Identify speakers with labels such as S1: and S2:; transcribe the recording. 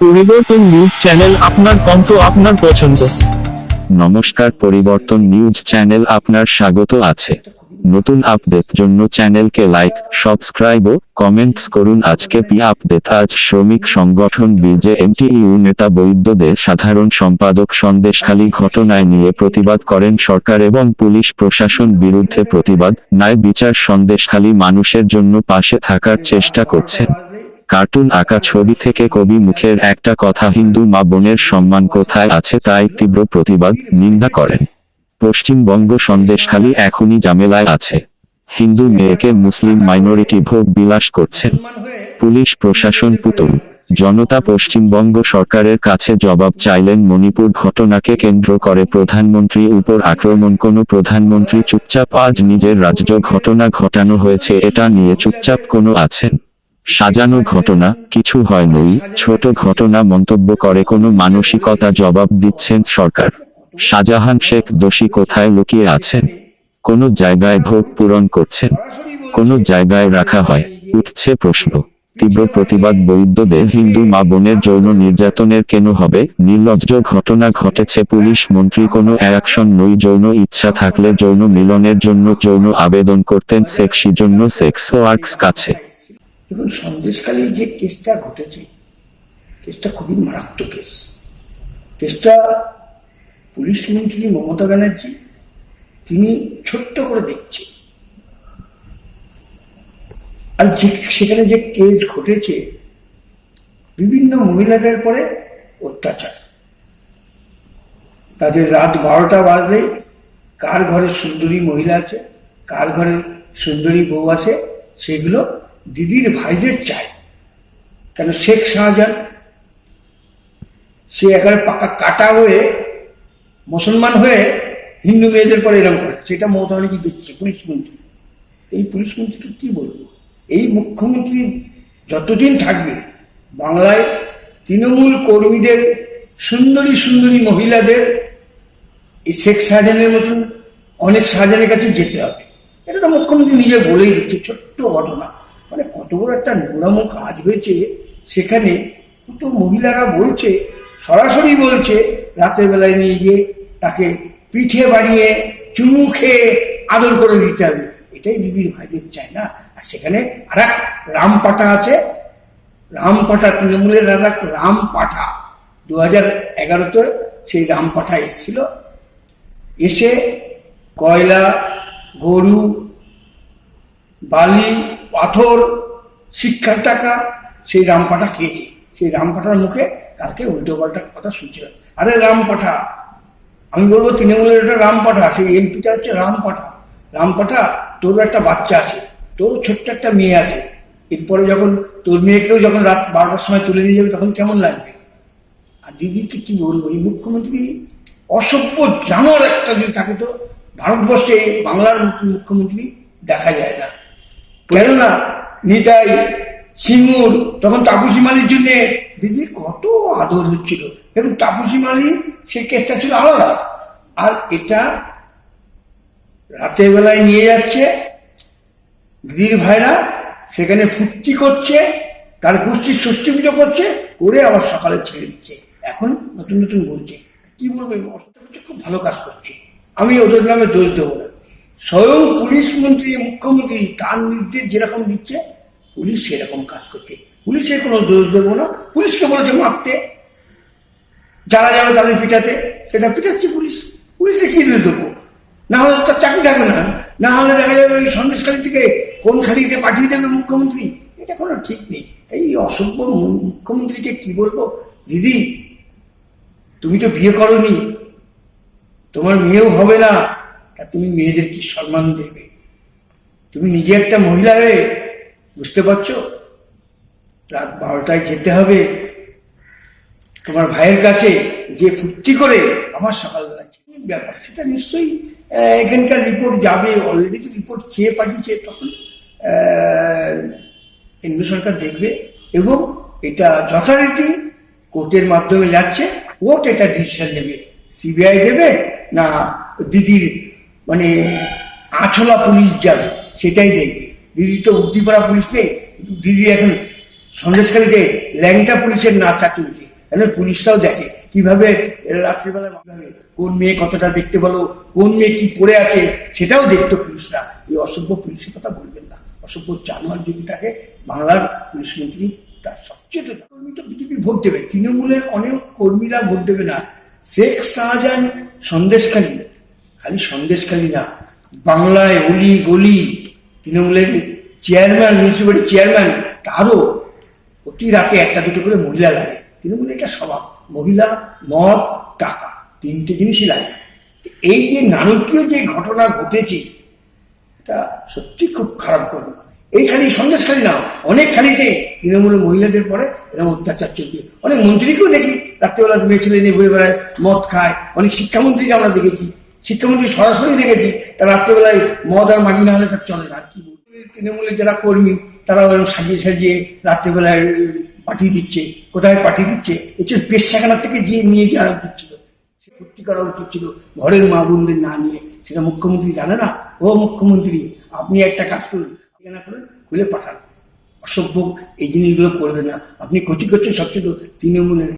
S1: পরিবর্তন news channel আপনার কণ্ঠ আপনার পছন্দ।
S2: নমস্কার, পরিবর্তন নিউজ চ্যানেল আপনার স্বাগত আছে। নতুন আপডেট জন্য চ্যানেলকে লাইক, সাবস্ক্রাইব ও কমেন্টস করুন। আজকে পি আপডেট, আজ শ্রমিক সংগঠন বিজেএমটিইউ নেতা বৈদ্যদের সাধারণ সম্পাদক সন্দেশখালী ঘটনায় নিয়ে প্রতিবাদ করেন সরকার এবং পুলিশ প্রশাসন বিরুদ্ধে প্রতিবাদ। ন্যায় বিচার সন্দেশখালী মানুষের জন্য পাশে থাকার চেষ্টা করছেন। কার্টুন আঁকা ছবি থেকে কবি মুখের একটা কথা হিন্দু মা বোনের সম্মান কোথায় আছে তাই তীব্র প্রতিবাদ, নিন্দা করেন। পশ্চিমবঙ্গ সন্দেশখালী এখনই জামেলায় আছে। হিন্দু মেয়েকে মুসলিম মাইনরিটি ভোগ বিলাস করছেন পুলিশ প্রশাসন পুতুল। জনতা পশ্চিমবঙ্গ সরকারের কাছে জবাব চাইলেন মণিপুর ঘটনাকে কেন্দ্র করে প্রধানমন্ত্রী উপর আক্রমণ। কোনো প্রধানমন্ত্রী চুপচাপ আজ নিজের রাজ্য ঘটনা ঘটানো হয়েছে, এটা নিয়ে চুপচাপ কোনো আছেন। সাজানো ঘটনা, কিছু হয় নই, ছোট ঘটনা মন্তব্য করে কোনো মানসিকতা জবাব দিচ্ছেন সরকার। শাহজাহান শেখ দোষী কোথায় লুকিয়ে আছেন? কোন জায়গায় ভোগ পূরণ করছেন? কোন জায়গায় রাখা হয়? উঠছে প্রশ্ন। তীব্র প্রতিবাদ বৈদ্যদের হিন্দু মা বোনের যৌন নির্যাতনের কেন হবে? নির্লজ্জ ঘটনা ঘটেছে পুলিশ মন্ত্রী কোনো অ্যাকশন নই, যৌন ইচ্ছা থাকলে যৌন মিলনের জন্য যৌন আবেদন করতেন সেক্সি জন্য সেক্স ওয়ার্কস কাছে।
S3: দেখুন সন্দেশকালী যে কেসটা ঘটেছে, কেসটা খুবই মারাত্মক কেস। কেসটা পুলিশ মন্ত্রী মমতা ব্যানার্জি, তিনি ছোট্ট করে দেখছে। আর যে সেখানে যে কেস ঘটেছে, বিভিন্ন মহিলাদের পরে অত্যাচার। তাদের রাত বারোটা বাজলে কার ঘরে সুন্দরী মহিলা আছে, কার ঘরে সুন্দরী বউ আছে, সেগুলো দিদির ভাইদের চায় কেন শেখ শাহজাহান? সে একেবারে পাকা কাটা হয়ে, মুসলমান হয়ে হিন্দু মেয়েদের পরে এরকম করে। সেটা মমতা ব্যানার্জি দেখছে, পুলিশ মন্ত্রী। এই পুলিশ মন্ত্রীকে কি বলব? এই মুখ্যমন্ত্রী যতদিন থাকবে, বাংলায় তৃণমূল কর্মীদের, সুন্দরী সুন্দরী মহিলাদের, এই শেখ শাহজাহানের মতন অনেক শাহজাহানের কাছে যেতে হবে। এটা তো মুখ্যমন্ত্রী নিজে বলেই দিচ্ছে, ছোট্ট ঘটনা। মানে কত বড় একটা নোংরামো কাজ হয়েছে, সেখানে কত মহিলারা বলছে, সরাসরি বলছে, রাতের বেলায় নিয়ে গিয়ে তাকে পিঠে বানিয়ে চুমু খেয়ে আদর করে দিতে হবে। এটাই দিদির ভাইদের চায় না। আর সেখানে আর এক রাম পাঠা আছে। রাম পাঠা তৃণমূলের আর এক রাম পাঠা দু হাজার এগারোতে সেই রাম পাঠা এসেছিল। এসে কয়লা, গরু বালি, পাথর, শিক্ষার টাকা, সেই রামপাঠা খেয়েছে। সেই রামপাঠার মুখে কালকে উল্টো পাল্টা কথা শুনছিলাম আরে রামপাঠা, আমি বলব তৃণমূলের একটা রামপাঠা, সেই এমপিটা হচ্ছে রামপাঠা। রামপাঠা, তোর একটা বাচ্চা আছে, তোর ছোট্ট একটা মেয়ে আছে। এরপরে যখন তোর মেয়েকেও যখন রাত বারোটার সময় তুলে নিয়ে যাবে, তখন কেমন লাগবে? আর দিদিকে কি বলব, এই মুখ্যমন্ত্রী অসভ্য জানোয়ার একটা যদি থাকে তো ভারতবর্ষে বাংলার মুখ্যমন্ত্রী দেখা যায় না। কেননা নিতাই সিঙ্গুর তখন তাপসী মালির জন্য দিদি কত আদর হচ্ছিল। দেখুন, তাপসী মালি, সেই কেসটা ছিল আলাদা। আর এটা রাতের বেলায় নিয়ে যাচ্ছে, দিদির ভাইরা সেখানে ফুর্তি করছে, তার গোষ্ঠীর ষষ্ঠী পুজো করছে, করে আবার সকালে ছেড়ে দিচ্ছে। এখন নতুন নতুন বলছে। কি বলব খুব ভালো কাজ করছে। আমি ওদের নামে দোষ দেবো না। স্বয়ং পুলিশ মন্ত্রী, মুখ্যমন্ত্রী তার নির্দেশ যেরকম দিচ্ছে, পুলিশ সেরকম কাজ করছে। পুলিশের কোনো দোষ দেবো না, পুলিশকে বলেছে মারতে। যারা যাবে তাদের পিঠাতে সেটা পিঠাচ্ছে পুলিশ। পুলিশে কি দোষ দেবো? না হলে তার চাকরি থাকবে না। না হলে দেখা যাবে ওই সন্দেশখালী থেকে কোন খালিতে পাঠিয়ে দেবে মুখ্যমন্ত্রী। এটা কোনো ঠিক নেই। এই অসভ্য মুখ্যমন্ত্রীকে কি বলব? দিদি, তুমি তো বিয়ে করনি। তোমার মেয়েও হবে না। তা তুমি মেয়েদের কি সম্মান দেবে? তুমি নিজে একটা মহিলা হয়ে বুঝতে পারছ? রাত বারোটায় যেতে হবে। তোমার ভাইয়ের কাছে যে ফুর্তি করে আমার সকালবেলা ব্যাপার, সেটা নিশ্চয়ই এখানকার রিপোর্ট যাবে অলরেডি তো রিপোর্ট খেয়ে পাঠিয়েছে, তখন কেন্দ্র সরকার দেখবে এবং এটা যথারীতি কোর্টের মাধ্যমে যাচ্ছে, কোর্ট এটা ডিসিশন নেবে। সিবিআই দেবে না দিদির মানে আছলা পুলিশ যাবে, সেটাই দেখবে। দিদি তো উদ্দীপনা পুলিশ নেই দিদি এখন সন্দেশকালীতে ল্যাংটা পুলিশের না চাকরি এখন পুলিশরাও দেখে কীভাবে রাত্রিবেলা কোন মেয়ে কতটা দেখতে ভালো, কোন মেয়ে কি পড়ে আছে, সেটাও দেখতো পুলিশরা। এই অসভ্য পুলিশের কথা বলবেন না। অসভ্য জানোয়ার যদি থাকে, বাংলার পুলিশ মন্ত্রী তার সবচেয়ে কর্মী তো বিজেপি ভোট দেবে। তৃণমূলের অনেক কর্মীরা ভোট দেবে না। শেখ শাহজাহান সন্দেশখালী খালি সন্দেশখালী না বাংলায় অলি গলি। তৃণমূলের চেয়ারম্যান মিউনিসিপ্যালিটি চেয়ারম্যান, তারও প্রতি রাতে একটা দুটো করে মহিলা লাগে। তৃণমূলের একটা স্বভাব। মহিলা, মদ, টাকা। তিনটে জিনিসই লাগে। এই যে নারকীয় যে ঘটনা ঘটেছে, এটা সত্যি খুব খারাপ ঘটনা। এই খালি সন্দেশখালী না, অনেক খালিতে তৃণমূলের মহিলাদের পরে এরকম অত্যাচার চলছে। অনেক মন্ত্রীকেও দেখি, রাত্রেবেলা মেয়ে ছেলে নিয়ে ঘুরে বেড়ায়, মদ খায়। অনেক শিক্ষামন্ত্রীকে আমরা দেখেছি। শিক্ষামন্ত্রী সরাসরি দেখেছি তার রাত্রেবেলায় মদ আর মাগি না হলে তার চলে না কি তৃণমূলের যারা কর্মী তারা ওরকম সাজিয়ে সাজিয়ে রাত্রেবেলায় পাঠিয়ে দিচ্ছে, কোথায় পাঠিয়ে দিচ্ছে? হচ্ছে পেশাখানা থেকে গিয়ে নিয়ে যাওয়া উচিত ছিল। সে ভর্তি করা উচিত ছিল, ঘরের মা বোনদের না নিয়ে। সেটা মুখ্যমন্ত্রী জানে না? ও মুখ্যমন্ত্রী, আপনি একটা কাজ করুন, ঠিকানা করুন খুলে পাঠান। অসভ্য এই জিনিসগুলো করবে না। আপনি ক্ষতি করছেন সবচেয়ে তৃণমূলের